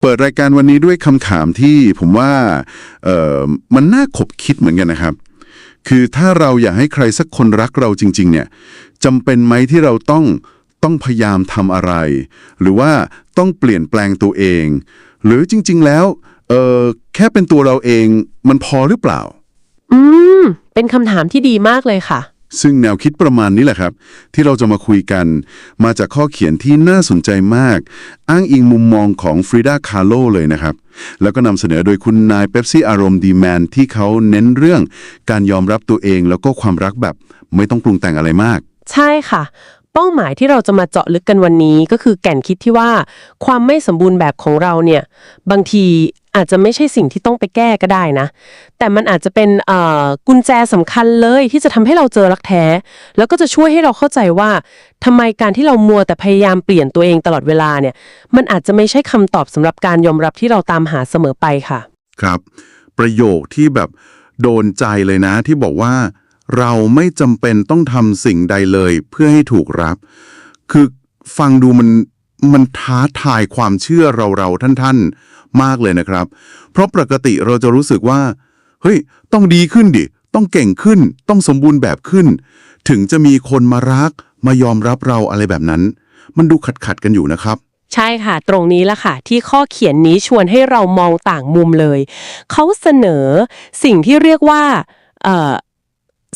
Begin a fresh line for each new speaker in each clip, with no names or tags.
เปิดรายการวันนี้ด้วยคำถามที่ผมว่าเอ่อมันน่าขบคิดเหมือนกันนะครับ คือถ้าเราอยากให้ใครสักคนรักเราจริง ๆ เนี่ยจำเป็นไหมที่เราต้องต้องพยายามทำอะไร หรือว่าต้องเปลี่ยนแปลงตัวเอง หรือจริง ๆ แล้วเออแค่เป็นตัวเราเองมันพอหรือเปล่า
อืม เป็นคำถามที่ดีมากเลยค่ะ
ซึ่งแนวคิดประมาณนี้แหละครับ ที่เราจะมาคุยกัน มาจากข้อเขียนที่น่าสนใจมาก อ้างอิงมุมมองของฟรีดาคาร์โลเลยนะครับ แล้วก็นำเสนอโดยคุณนายเ e ปซี่อารมณ์ดีแมนที่เขาเน้นเรื่องการยอมรับตัวเองแล้วก็ความรักแบบไม่ต้องปรุงแต่งอะไรมาก
ใช่ค่ะ เป้าหมายที่เราจะมาเจาะลึกกันวันนี้ก็คือแก่นคิดที่ว่า ความไม่สมบูรณ์แบบของเราเนี่ย บางที อาจจะไม่ใช่สิ่งที่ต้องไปแก้ก็ได้นะ แต่มันอาจจะเป็นกุญแจสำคัญเลยที่จะทำให้เราเจอรักแท้ แล้วก็จะช่วยให้เราเข้าใจว่าทำไมการที่เรามัวแต่พยายามเปลี่ยนตัวเองตลอดเวลาเนี่ย มันอาจจะไม่ใช่คำตอบสำหรับการยอมรับที่เราตามหาเสมอไปค่ะ
ครับ ประโยคที่แบบโดนใจเลยนะที่บอกว่า เราไม่จำเป็นต้องทำสิ่งใดเลยเพื่อให้ถูกรับ คือฟังดูมัน มันท้าทายความเชื่อเราเราท่านๆ มากเลยนะครับ เพราะปกติเราจะรู้สึกว่า เฮ้ย ต้องดีขึ้นดิ ต้องเก่งขึ้น ต้องสมบูรณ์แบบขึ้น ถึงจะมีคนมารัก มายอมรับเราอะไรแบบนั้น มันดูขัดขัดกันอยู่นะครับ
ใช่ค่ะ ตรงนี้ละค่ะ ที่ข้อเขียนนี้ชวนให้เรามองต่างมุมเลย เขาเสนอสิ่งที่เรียกว่า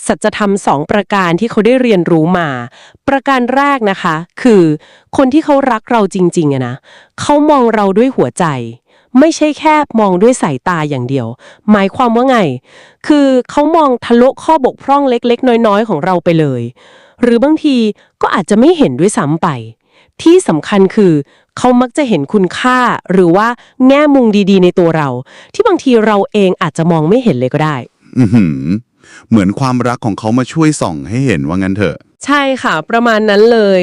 สัจธรรมสองประการที่เขาได้เรียนรู้มา ประการแรกนะคะ คือ คนที่เขารักเราจริงๆอะนะเขามองเราด้วยหัวใจ ไม่ใช่แค่มองด้วยสายตาอย่างเดียว หมายความว่าไง คือเขามองทะลุข้อบกพร่องเล็กๆ น้อยๆ ของเราไปเลย หรือบางทีก็อาจจะไม่เห็นด้วยซ้ำไป ที่สำคัญคือเขามักจะเห็นคุณค่าหรือว่าแง่มุมดีๆ ในตัวเรา ที่บางทีเราเองอาจจะมองไม่เห็นเลยก็ได้
อือหือ เหมือนความรักของเขามาช่วยส่องให้เห็นว่างั้นเถอะ
ใช่ค่ะ ประมาณนั้นเลย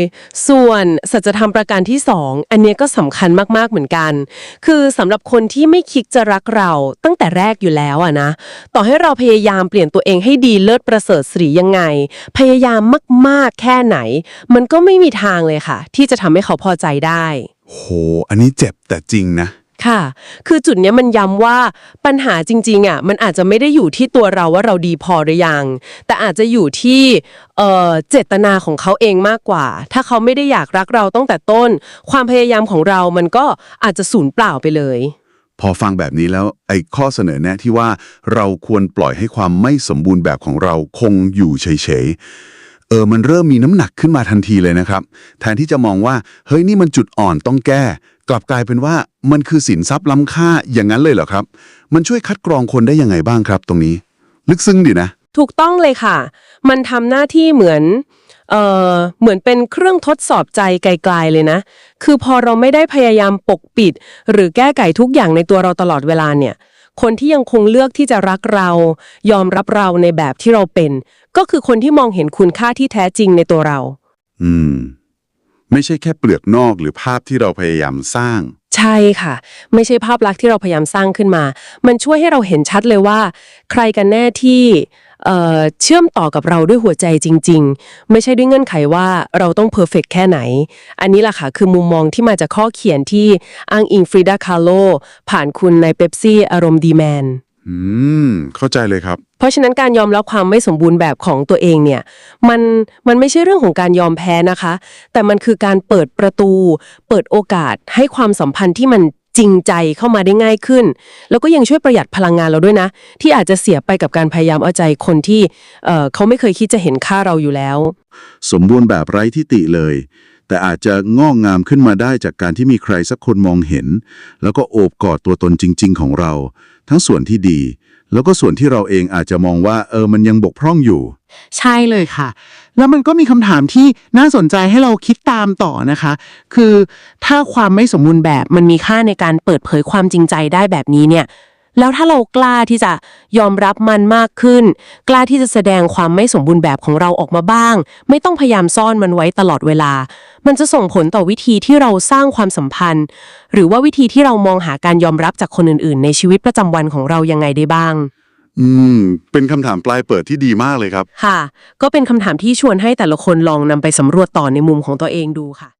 ส่วนสัจธรรมประการที่สองอันเนี้ยก็สำคัญมากๆเหมือนกัน คือสำหรับคนที่ไม่คิดจะรักเราตั้งแต่แรกอยู่แล้วอะนะ ต่อให้เราพยายามเปลี่ยนตัวเองให้ดีเลิศประเสริฐสียังไง พยายามมากๆแค่ไหน มันก็ไม่มีทางเลยค่ะ ที่จะทำให้เขาพอใจได้
โห อันนี้เจ็บแต่จริงนะ
ค่ะ คือจุดเนี้ยมันย้ำว่าปัญหาจริงๆอะมันอาจจะไม่ได้อยู่ที่ตัวเราว่าเราดีพอหรือยัง แต่อาจจะอยู่ที่เอ่อเจตนาของเขาเองมากกว่า ถ้าเขาไม่ได้อยากรักเราตั้งแต่ต้น ความพยายามของเรามันก็อาจจะสูญเปล่าไปเลย
พอฟังแบบนี้แล้วไอ้ข้อเสนอแนะที่ว่าเราควรปล่อยให้ความไม่สมบูรณ์แบบของเราคงอยู่เฉยๆ เออมันเริ่มมีน้ำหนักขึ้นมาทันทีเลยนะครับ แทนที่จะมองว่า เฮ้ยนี่มันจุดอ่อนต้องแก้ กลับกลายเป็นว่ามันคือสินทรัพย์ล้ำค่าอย่างนั้นเลยเหรอครับ มันช่วยคัดกรองคนได้ยังไงบ้างครับ ตรงนี้ ลึกซึ้งดีนะ
ถูกต้องเลยค่ะ มันทำหน้าที่เหมือนเอ่อเหมือนเป็นเครื่องทดสอบใจไกลๆเลยนะ คือพอเราไม่ได้พยายามปกปิด หรือแก้ไขทุกอย่างในตัวเราตลอดเวลาเนี่ย คนที่ยังคงเลือกที่จะรักเรา ยอมรับเราในแบบที่เราเป็น ก็คือคนที่มองเห็นคุณค่าที่แท้จริงในตัวเรา
อืม ไม่ใช่แค่เปลือกนอกหรือภาพที่เราพยายามสร้าง
ใช่ค่ะ ไม่ใช่ภาพลักษณ์ที่เราพยายามสร้างขึ้นมา มันช่วยให้เราเห็นชัดเลยว่า ใครกันแน่ที่ เอ่อเชื่อมต่อกับเราด้วยหัวใจจริง ๆ ไม่ใช่ด้วยเงื่อนไขว่าเราต้องเพอร์เฟกแค่ไหน อันนี้แหละค่ะ คือมุมมองที่มาจากข้อเขียนที่อ้างอิงฟรีดาคาร์โลผ่านคุณในเปปซี่อารมณ์ดีแมน
อืม เข้าใจเลยครับ
เพราะฉะนั้นการยอมรับความไม่สมบูรณ์แบบของตัวเองเนี่ย มันมันไม่ใช่เรื่องของการยอมแพ้นะคะ แต่มันคือการเปิดประตู เปิดโอกาสให้ความสัมพันธ์ที่มัน จริงใจเข้ามาได้ง่ายขึ้น แล้วก็ยังช่วยประหยัดพลังงานเราด้วยนะ ที่อาจจะเสียไปกับการพยายามเอาใจคนที่เอ่อเขาไม่เคยคิดจะเห็นค่าเราอยู่แล้ว
สมบูรณ์แบบไร้ที่ติเลย แต่อาจจะงอกงามขึ้นมาได้จากการที่มีใครสักคนมองเห็น แล้วก็โอบกอดตัวตนจริง ๆ ของเรา ทั้งส่วนที่ดี แล้วก็ส่วนที่เราเองอาจจะมองว่าเออมันยังบกพร่องอยู่
ใช่เลยค่ะ แล้วมันก็มีคำถามที่น่าสนใจให้เราคิดตามต่อนะคะ คือถ้าความไม่สมบูรณ์แบบมันมีค่าในการเปิดเผยความจริงใจได้แบบนี้เนี่ยแล้วถ้าเรากล้าที่จะยอมรับมันมากขึ้น กล้าที่จะแสดงความไม่สมบูรณ์แบบของเราออกมาบ้าง ไม่ต้องพยายามซ่อนมันไว้ตลอดเวลา มันจะส่งผลต่อวิธีที่เราสร้างความสัมพันธ์ หรือว่าวิธีที่เรามองหาการยอมรับจากคนอื่น ๆ ในชีวิตประจำวันของเรายังไงได้บ้าง
อืม เป็นคำถามปลายเปิดที่ดีมากเลยครับ
ค่ะ ก็เป็นคำถามที่ชวนให้แต่ละคนลองนำไปสำรวจต่อในมุมของตัวเองดูค่ะ